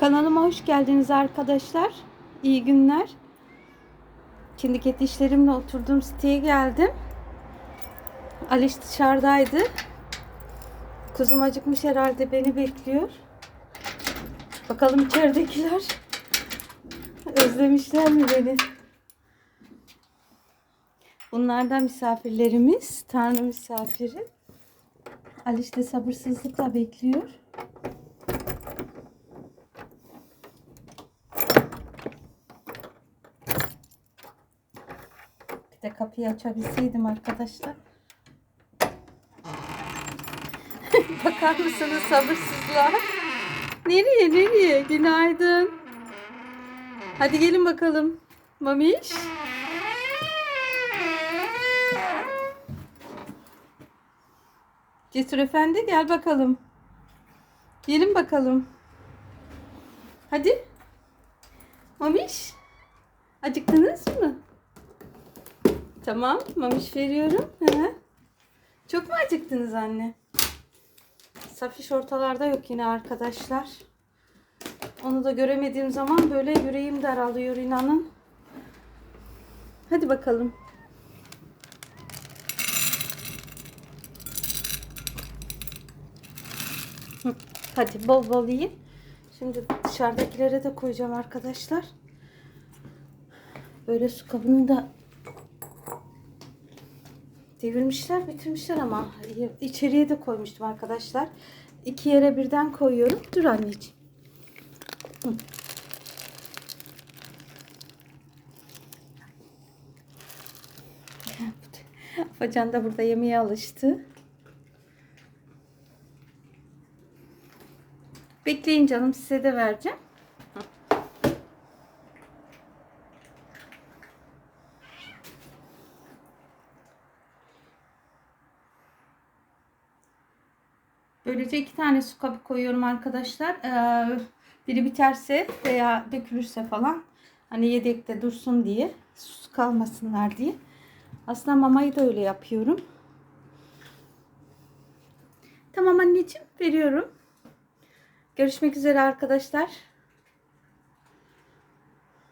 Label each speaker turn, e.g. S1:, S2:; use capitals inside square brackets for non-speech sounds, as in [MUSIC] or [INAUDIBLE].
S1: Kanalıma hoş geldiniz arkadaşlar. İyi günler. Şimdi ket işlerimle oturduğum siteye geldim. Aliş dışarıdaydı. Kuzum acıkmış herhalde beni bekliyor. Bakalım içeridekiler özlemişler mi beni? Bunlardan misafirlerimiz. Tanrı misafiri. Aliş de sabırsızlıkla bekliyor. De kapıyı açabilseydim arkadaşlar. [LAUGHS] Bakar mısınız sabırsızlığa? Nereye nereye? Günaydın. Hadi gelin bakalım. Mamiş. Cesur Efendi gel bakalım. Gelin bakalım. Hadi. Mamiş. Acıktınız mı? Tamam. Mamiş veriyorum. Hemen. Çok mu acıktınız anne? Safiş ortalarda yok yine arkadaşlar. Onu da göremediğim zaman böyle yüreğim daralıyor inanın. Hadi bakalım. Hadi bol bol yiyin. Şimdi dışarıdakilere de koyacağım arkadaşlar. Böyle su kabını da devirmişler bitirmişler ama içeriye de koymuştum arkadaşlar. İki yere birden koyuyorum. Dur anneciğim. Hı. [LAUGHS] Da burada yemeğe alıştı. Bekleyin canım size de vereceğim. Böylece iki tane su kabı koyuyorum arkadaşlar. Ee, biri biterse veya dökülürse falan hani yedekte dursun diye su kalmasınlar diye. Aslında mamayı da öyle yapıyorum. Tamam anneciğim veriyorum. Görüşmek üzere arkadaşlar.